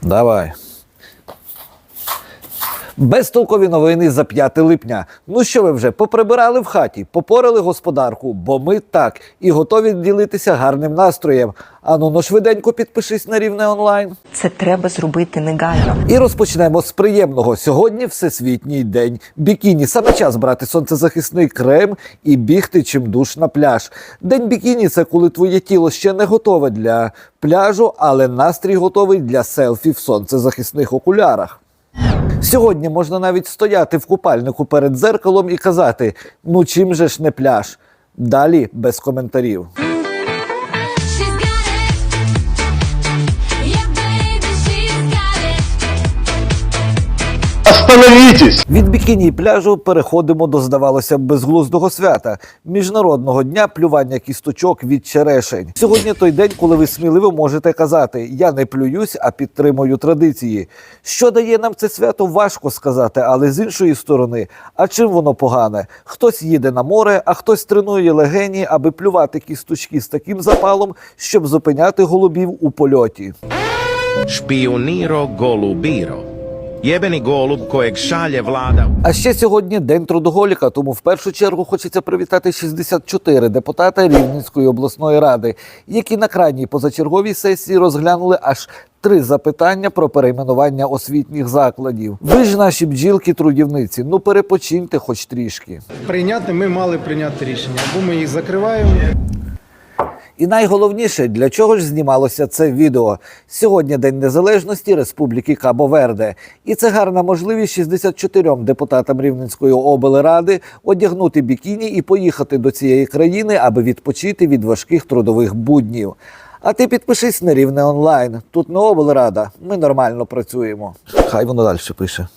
Давай. Безтолкові новини за 5 липня. Ну що ви вже поприбирали в хаті, попорали господарку, бо ми так і готові ділитися гарним настроєм. Ану, ну швиденько підпишись на рівне онлайн. Це треба зробити негайно. І розпочнемо з приємного. Сьогодні Всесвітній день бікіні. Саме час брати сонцезахисний крем і бігти чимдуш на пляж. День бікіні це коли твоє тіло ще не готове для пляжу, але настрій готовий для селфі в сонцезахисних окулярах. Сьогодні можна навіть стояти в купальнику перед дзеркалом і казати: ну чим же ж не пляж? Далі без коментарів. It. Остановитесь! Від бікіні і пляжу переходимо до, здавалося б, безглуздого свята міжнародного дня плювання кісточок від черешень. Сьогодні той день, коли ви сміливо можете казати: Я не плююсь, а підтримую традиції. Що дає нам це свято, важко сказати, але з іншої сторони, а чим воно погане? Хтось їде на море, а хтось тренує легені, аби плювати кісточки з таким запалом, щоб зупиняти голубів у польоті. Špioniro golubiro. Jebeni golub kojeg šalje vlada А ще сьогодні день трудоголіка, тому в першу чергу хочеться привітати 64 депутата Рівненської обласної ради, які на крайній позачерговій сесії розглянули аж три запитання про перейменування освітніх закладів. Ви ж наші бджілки-трудівниці, ну перепочиньте хоч трішки. Прийняти ми мали прийняти рішення. Або ми їх закриваємо, І найголовніше, для чого ж знімалося це відео? Сьогодні День Незалежності Республіки Кабо-Верде. І це гарна можливість 64 депутатам Рівненської облради одягнути бікіні і поїхати до цієї країни, аби відпочити від важких трудових буднів. А ти підпишись на рівне онлайн. Тут не облрада, ми нормально працюємо. Хай воно далі пише.